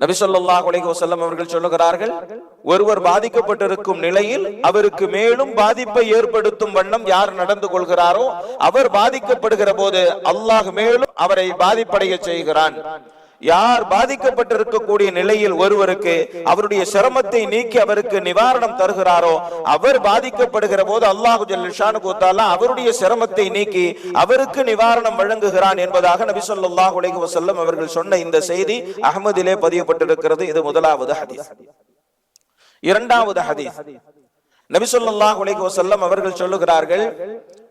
நபி ஸல்லல்லாஹு செல்லம் அவர்கள் சொல்லுகிறார்கள் ஒருவர் பாதிக்கப்பட்டிருக்கும் நிலையில் அவருக்கு மேலும் பாதிப்பை ஏற்படுத்தும் வண்ணம் யார் நடந்து கொள்கிறாரோ அவர் பாதிக்கப்படுகிற போது அல்லாஹ் மேலும் அவரை பாதிப்படைய செய்கிறான். யார் பாதிக்கப்பட்டிருக்கக்கூடிய நிலையில் ஒருவருக்கு அவருடைய சிரமத்தை நீக்கி அவருக்கு நிவாரணம் தருகிறாரோ அவர் பாதிக்கப்படுகிற போது அல்லாஹு ஜல்லிஷானு கூத்தாலா அவருடைய சிரமத்தை நீக்கி அவருக்கு நிவாரணம் வழங்குகிறான் என்பதாக நபி சொல்லாஹ் உலகி வசல்லம் அவர்கள் சொன்ன இந்த செய்தி அகமதிலே பதியப்பட்டிருக்கிறது. இது முதலாவது ஹதீஸ். இரண்டாவது ஹதீஸ். நபி ஸல்லல்லாஹு வசல்லம் அவர்கள் சொல்லுகிறார்கள்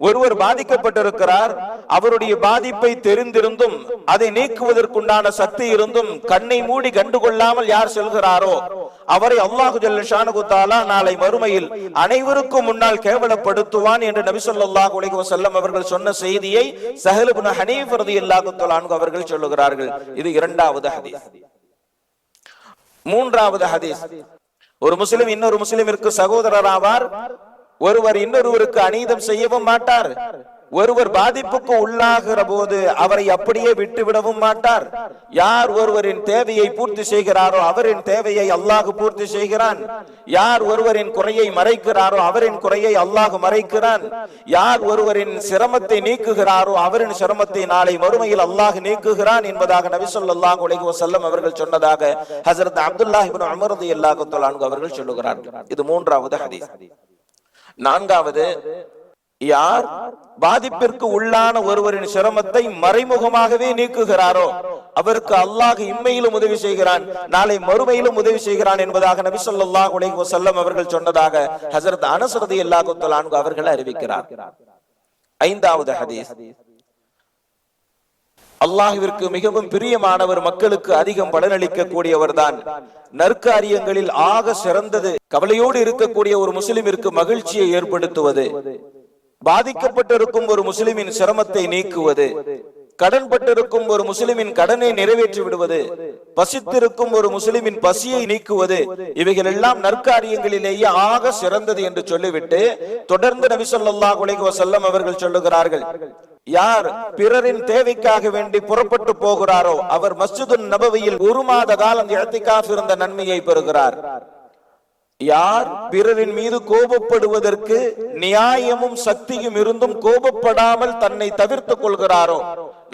ஒருவர் பாதிக்கப்பட்டிருக்கிறார் அவருடைய பாதிப்பை தெரிந்திருந்தும் அதை நீக்குவதற்குண்டான சக்தி இருந்தும் கண்ணை மூடி கண்டுகொள்ளாமல் யார் செல்கிறாரோ அவரை அல்லாஹு ஜல்லஷானு நாளை மறுமையில் அனைவருக்கும் முன்னால் கேவலப்படுத்துவான் என்று நபி ஸல்லல்லாஹு வசல்லம் அவர்கள் சொன்ன செய்தியை சஹலுபுன இப்னு ஹனீஃப் அவர்கள் சொல்லுகிறார்கள். இது இரண்டாவது ஹதீஸ். மூன்றாவது ஹதீஸ். ஒரு முஸ்லிம் இன்னொரு முஸ்லிமிற்கு சகோதரர் ஆவார் ஒருவர் இன்னொருவருக்கு அநீதம் செய்யவும் மாட்டார். ஒருவர் பாதிப்புக்கு உள்ளாகிற போது அவரை அப்படியே விட்டுவிடவும் மாட்டார். யார் ஒருவரின் தேவையை பூர்த்தி செய்கிறாரோ அவரின் தேவையை அல்லாஹ் பூர்த்தி செய்கிறான். யார் ஒருவரின் குறையை மறைக்கிறாரோ அவரின் குறையை அல்லாஹ் மறைக்கிறான். யார் ஒருவரின் சிரமத்தை நீக்குகிறாரோ அவரின் சிரமத்தை நாளை மறுமையில் அல்லாஹ் நீக்குகிறான் என்பதாக நபிசல்லாஹ் ஸல்லல்லாஹு அலைஹி அவர்கள் சொன்னதாக ஹசரத் அப்துல்லாஹ் இப்னு அல்லாஹு ரலியல்லாஹு அவர்கள் சொல்லுகிறார்கள். இது மூன்றாவது ஹதீஸ். நான்காவது யார் பாதிப்பிற்கு உள்ளான ஒருவரின் சிரமத்தை மறைமுகமாகவே நீக்குகிறாரோ அவருக்கு அல்லாஹ் இம்மையிலும் உதவி செய்கிறான் நாளை மறுமையிலும் உதவி செய்கிறான் என்பதாக நபி சொல்லாஹ் அலைஹி வஸல்லம் அவர்கள் சொன்னதாக ஹசரத் அனஸ் ரலியல்லாஹு தஆலா அவர்கள் அறிவிக்கிறார். ஐந்தாவது ஹதீஸ். அல்லாஹிற்கு மிகவும் பிரியமானவர் மக்களுக்கு அதிகம் பலனளிக்க கூடியவர் தான் நற்காரியங்களில் ஆக சிறந்தது கவலையோடு இருக்கக்கூடிய ஒரு முஸ்லிமிற்கு மகிழ்ச்சியை ஏற்படுத்துவது. பாதிக்கப்பட்டிருக்கும் ஒரு முஸ்லிமின் சிரமத்தை நீக்குவது கடன்பட்டிருக்கும் ஒரு முஸ்லிமின் கடனை நிறைவேற்றி விடுவது பசித்திருக்கும் ஒரு முஸ்லிமின் பசியை நீக்குவது இவைகள் எல்லாம் நற்காரியங்களிலேயே ஆக சிறந்தது என்று சொல்லிவிட்டு தொடர்ந்து நபி சொல்லா அலைஹி வஸல்லம் அவர்கள் சொல்லுகிறார்கள் யார் பிறரின் தேவைக்காக வேண்டி புறப்பட்டு போகிறாரோ அவர் மஸ்ஜிது நபவியில் ஒரு மாத காலம் இழத்திக்காக இருந்த நன்மையை பெறுகிறார். யார் பிறரின் மீது கோபப்படுவதற்கு நியாயமும் சக்தியும் இருந்தும் கோபப்படாமல் தன்னை தவிர்த்துக் கொள்கிறாரோ?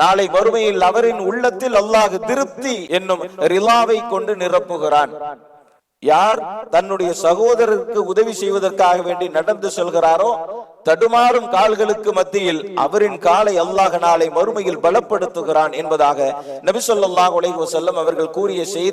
நாளை வறுமையில் அவரின் உள்ளத்தில் அல்லாஹ் திருப்தி என்னும் ரிலாவை கொண்டு நிரப்புகிறான். யார் தன்னுடைய சகோதரருக்கு உதவி செய்வதற்காக வேண்டி நடந்து செல்கிறாரோ தடுமாறும் கால்களுக்கு மத்தியில் அவரின் காலை அல்லாஹ் நாளை மறுமையில் பலப்படுத்துகிறான் என்பதாக நபி ஸல்லல்லாஹு அலைஹி வஸல்லம் அவர்கள் கூறிய செய்தி.